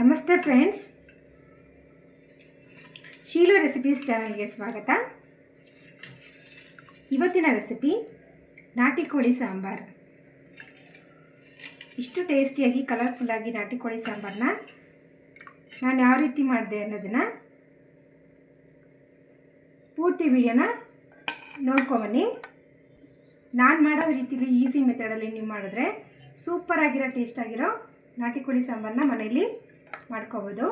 ನಮಸ್ತೆ friends Sheelu recipes ಚಾನಲ್ಗೆ ಸ್ವಾಗತ. ಇವತ್ತಿನ ರೆಸಿಪಿ ನಾಟಿ ಕೋಳಿ ಸಾಂಬಾರು. ಇಷ್ಟು ಟೇಸ್ಟಿಯಾಗಿ ಕಲರ್ಫುಲ್ಲಾಗಿ ನಾಟಿ ಕೋಳಿ ಸಾಂಬಾರನ್ನ ನಾನು ಯಾವ ರೀತಿ ಮಾಡಿದೆ ಅನ್ನೋದನ್ನು ಪೂರ್ತಿ ವಿಡಿಯೋನ ನೋಡ್ಕೊಬನ್ನಿ. ನಾನು ಮಾಡೋ ರೀತಿಲಿ ಈಸಿ ಮೆಥಡಲ್ಲಿ ನೀವು ಮಾಡಿದ್ರೆ ಸೂಪರಾಗಿರೋ ಟೇಸ್ಟಾಗಿರೋ ನಾಟಿ ಕೋಳಿ ಸಾಂಬಾರನ್ನ ಮನೆಯಲ್ಲಿ ಮಾಡ್ಕೋಬೋದು.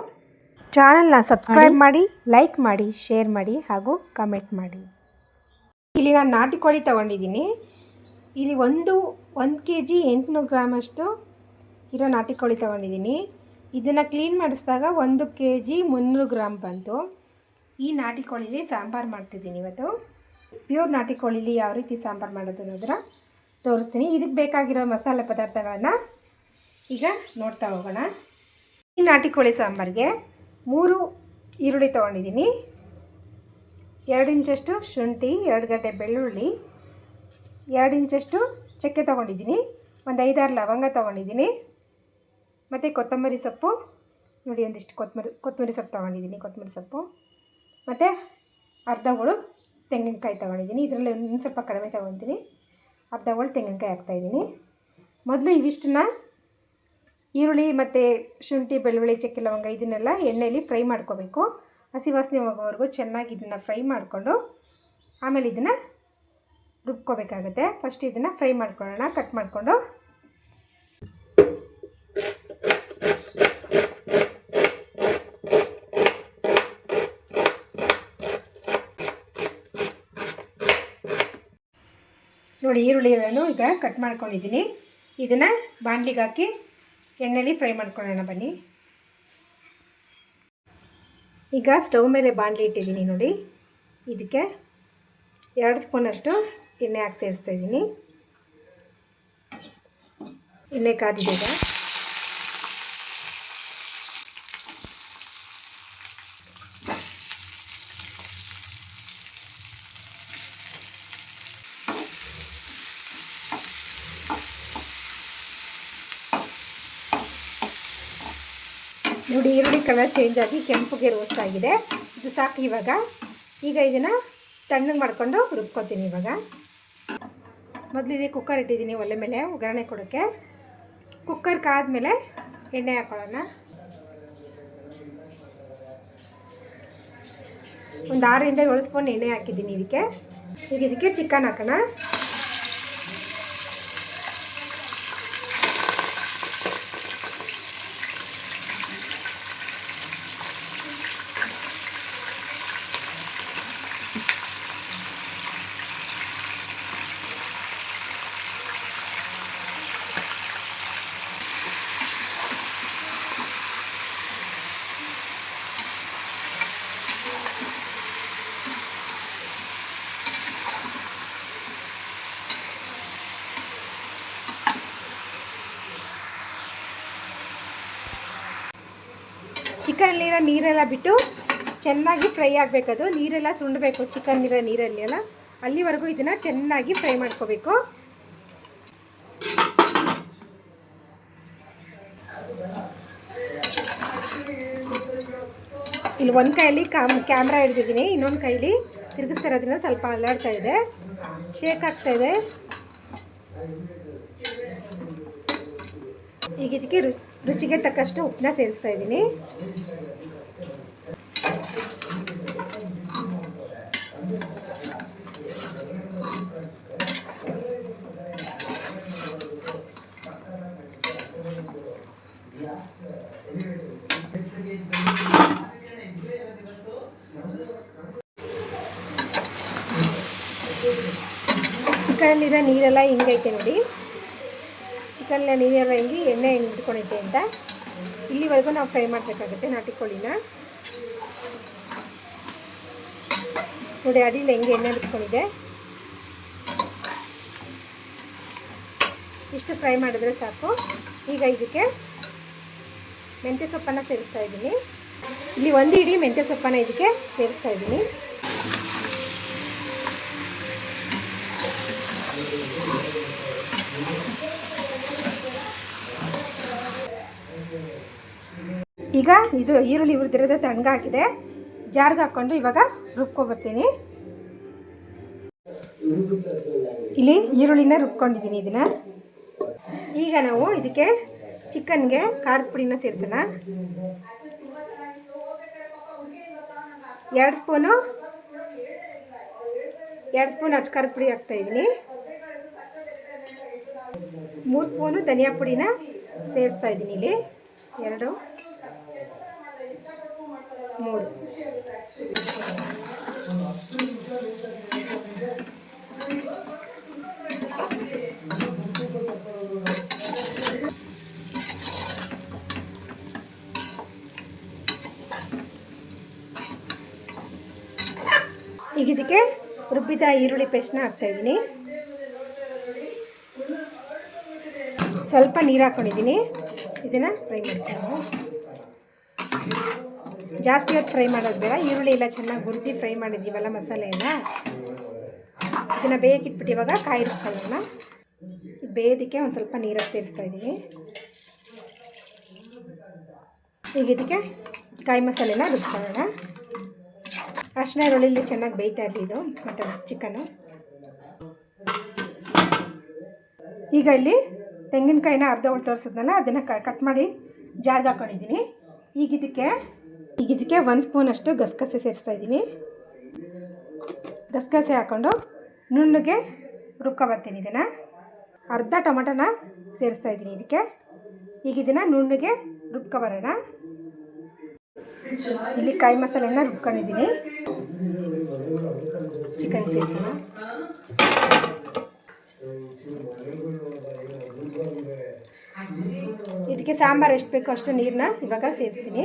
ಚಾನಲ್ನ ಸಬ್ಸ್ಕ್ರೈಬ್ ಮಾಡಿ ಲೈಕ್ ಮಾಡಿ ಶೇರ್ ಮಾಡಿ ಹಾಗೂ ಕಮೆಂಟ್ ಮಾಡಿ. ಇಲ್ಲಿ ನಾನು ನಾಟಿ ಕೋಳಿ ತೊಗೊಂಡಿದ್ದೀನಿ. ಇಲ್ಲಿ ಒಂದು ಒಂದು ಕೆ ಜಿ ಎಂಟುನೂರು ಗ್ರಾಮಷ್ಟು ಇರೋ ನಾಟಿ ಕೋಳಿ ತೊಗೊಂಡಿದ್ದೀನಿ. ಇದನ್ನು ಕ್ಲೀನ್ ಮಾಡಿಸಿದಾಗ ಒಂದು ಕೆ ಜಿ ಮುನ್ನೂರು ಗ್ರಾಮ್ ಬಂತು. ಈ ನಾಟಿ ಕೋಳಿಲಿ ಸಾಂಬಾರು ಮಾಡ್ತಿದ್ದೀನಿ ಇವತ್ತು. ಪ್ಯೂರ್ ನಾಟಿ ಕೋಳಿಲಿ ಯಾವ ರೀತಿ ಸಾಂಬಾರು ಮಾಡೋದು ಅನ್ನೋದ್ರ ತೋರಿಸ್ತೀನಿ. ಇದಕ್ಕೆ ಬೇಕಾಗಿರೋ ಮಸಾಲೆ ಪದಾರ್ಥಗಳನ್ನು ಈಗ ನೋಡ್ತಾ ಹೋಗೋಣ. ಈ ನಾಟಿ ಕೋಳಿ ಸಾಂಬಾರಿಗೆ ಮೂರು ಈರುಳ್ಳಿ ತೊಗೊಂಡಿದ್ದೀನಿ. ಎರಡು ಇಂಚಷ್ಟು ಶುಂಠಿ, ಎರಡು ಗಡ್ಡೆ ಬೆಳ್ಳುಳ್ಳಿ, ಎರಡು ಇಂಚಷ್ಟು ಚಕ್ಕೆ ತೊಗೊಂಡಿದ್ದೀನಿ. ಒಂದು ಐದಾರು ಲವಂಗ ತೊಗೊಂಡಿದ್ದೀನಿ. ಮತ್ತು ಕೊತ್ತಂಬರಿ ಸೊಪ್ಪು. ನೋಡಿ, ಒಂದಿಷ್ಟು ಕೊತ್ತಂಬರಿ ಕೊತ್ತಂಬರಿ ಸೊಪ್ಪು ತೊಗೊಂಡಿದ್ದೀನಿ, ಕೊತ್ತಂಬರಿ ಸೊಪ್ಪು. ಮತ್ತು ಅರ್ಧ ಹೋಳು ತೆಂಗಿನಕಾಯಿ ತೊಗೊಂಡಿದ್ದೀನಿ. ಇದರಲ್ಲಿ ಒಂದು ಸ್ವಲ್ಪ ಕಡಿಮೆ ತೊಗೊತೀನಿ ಅರ್ಧ ಹೋಳು ತೆಂಗಿನಕಾಯಿ ಹಾಕ್ತಾಯಿದ್ದೀನಿ ಮೊದಲು ಇವಿಷ್ಟನ್ನ ಈರುಳ್ಳಿ ಮತ್ತು ಶುಂಠಿ, ಬೆಳ್ಳುಳ್ಳಿ, ಚಕ್ಕೆ ಲವಂಗ ಇದನ್ನೆಲ್ಲ ಎಣ್ಣೆಯಲ್ಲಿ ಫ್ರೈ ಮಾಡ್ಕೋಬೇಕು. ಹಸಿ ವಾಸನೆ ಹೋಗೋವರೆಗೂ ಚೆನ್ನಾಗಿ ಇದನ್ನು ಫ್ರೈ ಮಾಡಿಕೊಂಡು ಆಮೇಲೆ ಇದನ್ನು ರುಬ್ಕೋಬೇಕಾಗುತ್ತೆ. ಫಸ್ಟ್ ಇದನ್ನು ಫ್ರೈ ಮಾಡ್ಕೊಳ್ಳೋಣ ಕಟ್ ಮಾಡಿಕೊಂಡು. ನೋಡಿ ಈರುಳ್ಳಿಗಳನ್ನು ಈಗ ಕಟ್ ಮಾಡ್ಕೊಂಡಿದ್ದೀನಿ. ಇದನ್ನು ಬಾಣಲಿಗೆ ಹಾಕಿ ಎಣ್ಣೆಲಿ ಫ್ರೈ ಮಾಡ್ಕೊಳ್ಳೋಣ ಬನ್ನಿ. ಈಗ ಸ್ಟವ್ ಮೇಲೆ ಬಾಣಲಿ ಇಟ್ಟಿದ್ದೀನಿ ನೋಡಿ. ಇದಕ್ಕೆ ಎರಡು ಸ್ಪೂನಷ್ಟು ಎಣ್ಣೆ ಹಾಕಿ ಸೇರಿಸ್ತಾ ಇದ್ದೀನಿ. ಎಣ್ಣೆ ಕಾದಿದೆ ನೋಡಿ ಈರುಳ್ಳಿ ಕಲರ್ ಚೇಂಜ್ ಆಗಿ ಕೆಂಪುಗೆ ರೋಸ್ಟ್ ಆಗಿದೆ. ಇದು ಸಾಕು ಇವಾಗ. ಈಗ ಇದನ್ನು ತಣ್ಣಗೆ ಮಾಡಿಕೊಂಡು ರುಬ್ಕೊತೀನಿ ಇವಾಗ. ಇದೇ ಕುಕ್ಕರ್ ಇಟ್ಟಿದ್ದೀನಿ ಒಲೆ ಮೇಲೆ, ಒಗ್ಗರಣೆ ಕೊಡೋಕ್ಕೆ ಕುಕ್ಕರ್ ಕಾದ್ಮೇಲೆ ಎಣ್ಣೆ ಹಾಕೊಳ್ಳೋಣ. ಒಂದು ಆರರಿಂದ ಏಳು ಸ್ಪೂನ್ ಎಣ್ಣೆ ಹಾಕಿದ್ದೀನಿ ಇದಕ್ಕೆ. ಈಗ ಇದಕ್ಕೆ ಚಿಕನ್ ಹಾಕೋಣ. ಚಿಕನಲ್ಲಿರೋ ನೀರೆಲ್ಲ ಬಿಟ್ಟು ಚೆನ್ನಾಗಿ ಫ್ರೈ ಆಗಬೇಕದು ನೀರೆಲ್ಲ ಸುಂಡಬೇಕು, ಚಿಕನ್ ಇರೋ ನೀರಲ್ಲಿ ಎಲ್ಲ ಅಲ್ಲಿವರೆಗೂ ಇದನ್ನು ಚೆನ್ನಾಗಿ ಫ್ರೈ ಮಾಡ್ಕೋಬೇಕು. ಇಲ್ಲಿ ಒಂದು ಕೈಯಲ್ಲಿ ಕ್ಯಾಮ್ ಕ್ಯಾಮ್ರಾ ಹಿಡಿದಿದ್ದೀನಿ, ಇನ್ನೊಂದು ಕೈಲಿ ತಿರುಗಿಸ್ತಾ ಇರೋದ್ರಿಂದ ಸ್ವಲ್ಪ ಅಲ್ಲಾಡ್ತಾ ಇದೆ. ಶೇಕ್ ಆಗ್ತಾ ಇದೆ. ಈಗ ಇದಕ್ಕೆ ರುಚಿಗೆ ತಕ್ಕಷ್ಟು ಉಪ್ಪನ್ನ ಸೇರಿಸ್ತಾ ಇದ್ದೀನಿ. ಚಿಕನಲ್ಲಿರೋ ನೀರೆಲ್ಲ ಹಿಂಗೈತೆ ನೋಡಿ. ಚಿಕನ್ನ ನೀರೆಲ್ಲ ಹಿಂಗೆ ಎಣ್ಣೆ ಹೆಂಗೆ ಇಟ್ಕೊಂಡಿದ್ದೆ ಅಂತ. ಇಲ್ಲಿವರೆಗೂ ನಾವು ಫ್ರೈ ಮಾಡಬೇಕಾಗುತ್ತೆ ನಾಟಿ ಕೋಳಿನ. ನೋಡಿ, ಅಡಿಲಿ ಹೆಂಗೆ ಎಣ್ಣೆ ಬಿಟ್ಕೊಂಡಿದೆ ಇಷ್ಟು ಫ್ರೈ ಮಾಡಿದ್ರೆ ಸಾಕು. ಈಗ ಇದಕ್ಕೆ ಮೆಂತ್ಯ ಸೊಪ್ಪನ್ನು ಸೇರಿಸ್ತಾ ಇದ್ದೀನಿ. ಇಲ್ಲಿ ಒಂದು ಇಡೀ ಮೆಂತ್ಯ ಸೊಪ್ಪನ್ನು ಇದಕ್ಕೆ ಸೇರಿಸ್ತಾ ಇದ್ದೀನಿ. ಈಗ ಇದು ಈರುಳ್ಳಿ ಹುರಿದಿರೋದು ತಣ್ಣಗಾಗಿದೆ ಜಾರ್ಗೆ ಹಾಕ್ಕೊಂಡು ಇವಾಗ ರುಬ್ಕೊಬರ್ತೀನಿ ಇಲ್ಲಿ ಈರುಳ್ಳಿನ ರುಬ್ಕೊಂಡಿದ್ದೀನಿ ಇದನ್ನು. ಈಗ ನಾವು ಇದಕ್ಕೆ ಚಿಕನ್ಗೆ ಖಾರದ ಪುಡಿನ ಸೇರಿಸೋಣ. ಎರಡು ಸ್ಪೂನು, ಎರಡು ಸ್ಪೂನ್ ಅಚ್ಚ ಖಾರದ ಪುಡಿ ಹಾಕ್ತಾಯಿದ್ದೀನಿ ಮೂರು ಸ್ಪೂನು ಧನಿಯಾ ಪುಡಿನ ಸೇರಿಸ್ತಾ ಇದ್ದೀನಿ ಇಲ್ಲಿ. ಎರಡು. ಮೂರು ಈಗ ಇದಕ್ಕೆ ರುಬ್ಬಿದ ಈರುಳ್ಳಿ ಪೇಸ್ಟ್ನ ಹಾಕ್ತಾಯಿದ್ದೀನಿ ಸ್ವಲ್ಪ ನೀರು ಹಾಕ್ಕೊಂಡಿದ್ದೀನಿ ಇದನ್ನು ಫ್ರೈ ಮಾಡ್ತೀನಿ ಜಾಸ್ತಿ ಹೊತ್ತು ಫ್ರೈ ಮಾಡೋದು ಬೇಡ. ಈರುಳ್ಳಿ ಎಲ್ಲ ಚೆನ್ನಾಗಿ ಹುರಿದು ಫ್ರೈ ಮಾಡಿದ್ದೀವಲ್ಲ ಮಸಾಲೆನ? ಇದನ್ನು ಬೇಯಕ್ಕಿಟ್ಬಿಟ್ಟು ಇವಾಗ ಕಾಯಿ ರುಬ್ಕೊಳ್ಳೋಣ ಬೇಯೋದಕ್ಕೆ ಒಂದು ಸ್ವಲ್ಪ ನೀರಾಗಿ ಸೇರಿಸ್ತಾ ಇದ್ದೀನಿ ಈಗ ಇದಕ್ಕೆ ಕಾಯಿ ಮಸಾಲೆನ ರುಬ್ಕೊಳ್ಳೋಣ. ಅರ್ಶಿನ ಈರುಳ್ಳಿಲಿ ಚೆನ್ನಾಗಿ ಬೇಯ್ತಾ ಇದ್ದಿದ್ದು ಇದು ಮಟನ್ ಚಿಕನು. ಈಗ ಇಲ್ಲಿ ತೆಂಗಿನಕಾಯಿನ ಅರ್ಧ ಉಳು ತೋರಿಸಿದ್ನಲ್ಲ, ಅದನ್ನು ಕಟ್ ಮಾಡಿ ಜಾರ್ಗೆ ಹಾಕ್ಕೊಂಡಿದ್ದೀನಿ ಈಗ ಇದಕ್ಕೆ ಈಗ ಇದಕ್ಕೆ ಒಂದು ಸ್ಪೂನಷ್ಟು ಗಸಗಸೆ ಸೇರಿಸ್ತಾ ಇದ್ದೀನಿ. ಗಸಗಸೆ ಹಾಕ್ಕೊಂಡು ನುಣ್ಣಗೆ ರುಬ್ಕೊಬರ್ತೀನಿ ಇದನ್ನು. ಅರ್ಧ ಟೊಮಟೊನ ಸೇರಿಸ್ತಾ ಇದ್ದೀನಿ ಇದಕ್ಕೆ. ಈಗ ಇದನ್ನು ನುಣ್ಣಗೆ ರುಬ್ಕೊಬರೋಣ. ಇಲ್ಲಿ ಕಾಯಿ ಮಸಾಲೆನ ರುಬ್ಕೊಂಡಿದ್ದೀನಿ. ಚಿಕನ್ ಸೇರಿಸೋಣ. ಇದಕ್ಕೆ ಸಾಂಬಾರು ಎಷ್ಟು ಬೇಕೋ ಅಷ್ಟು ನೀರನ್ನ ಇವಾಗ ಸೇರಿಸ್ತೀನಿ.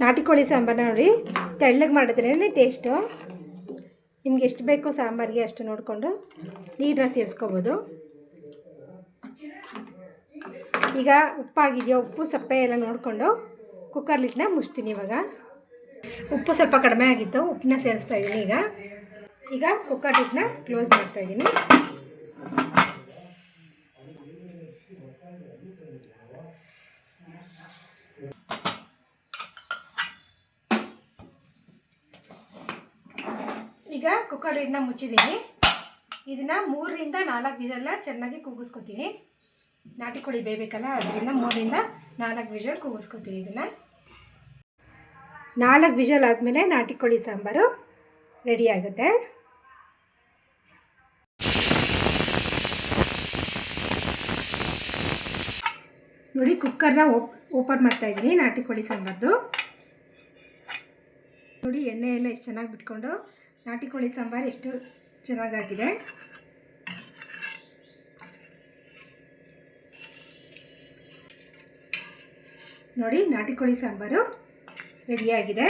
ನಾಟಿ ಕೋಳಿ ಸಾಂಬಾರು ನೋಡಿ. ತೆಳ್ಳಗೆ ಮಾಡಿದ್ರೇ ಟೇಸ್ಟು ನಿಮ್ಗೆ ಎಷ್ಟು ಬೇಕೋ ಸಾಂಬಾರಿಗೆ ಅಷ್ಟು ನೋಡಿಕೊಂಡು ನೀರನ್ನ ಸೇರಿಸ್ಕೋಬೋದು. ಈಗ ಉಪ್ಪಾಗಿದೆಯೋ ಉಪ್ಪು ಸಪ್ಪೆ ಎಲ್ಲ ನೋಡಿಕೊಂಡು ಕುಕ್ಕರ್ ಮುಚ್ತೀನಿ ಇವಾಗ. ಉಪ್ಪು ಸ್ವಲ್ಪ ಕಡಿಮೆ ಆಗಿತ್ತು, ಉಪ್ಪನ್ನ ಸೇರಿಸ್ತಾ ಇದ್ದೀನಿ ಈಗ. ಈಗ ಕುಕ್ಕರ್ ಲಿಟ್ಟನ್ನ ಕ್ಲೋಸ್ ಮಾಡ್ತಾ ಇದ್ದೀನಿ ಈಗ ಕುಕ್ಕರ್ ಲಿಡ್ನ ಮುಚ್ಚಿದ್ದೀನಿ. ಇದನ್ನ ಮೂರರಿಂದ ನಾಲ್ಕು ವಿಷಲ್ಲ ಚೆನ್ನಾಗಿ ಕೂಗಿಸ್ಕೊತೀನಿ ನಾಟಿ ಕೋಳಿ ಬೇಯಬೇಕಲ್ಲ ಅದರಿಂದ ಮೂರಿಂದ ನಾಲ್ಕು ವಿಷಲ್ ಕೂಗಿಸ್ಕೊತೀನಿ ಇದನ್ನು. ನಾಲ್ಕು ವಿಷಲ್ ಆದಮೇಲೆ ನಾಟಿ ಕೋಳಿ ಸಾಂಬಾರು ರೆಡಿ ಆಗುತ್ತೆ. ನೋಡಿ ಕುಕ್ಕರ್ನ ಓಪ್ ಓಪನ್ ಮಾಡ್ತಾಯಿದ್ದೀನಿ ನಾಟಿ ಕೋಳಿ ಸಾಂಬಾರ್ದು. ನೋಡಿ ಎಣ್ಣೆ ಎಲ್ಲ ಎಷ್ಟು ಚೆನ್ನಾಗಿ ಬಿಟ್ಕೊಂಡು ನಾಟಿ ಕೋಳಿ ಸಾಂಬಾರು ಎಷ್ಟು ಚೆನ್ನಾಗಾಗಿದೆ. ನೋಡಿ ನಾಟಿ ಕೋಳಿ ಸಾಂಬಾರು ರೆಡಿಯಾಗಿದೆ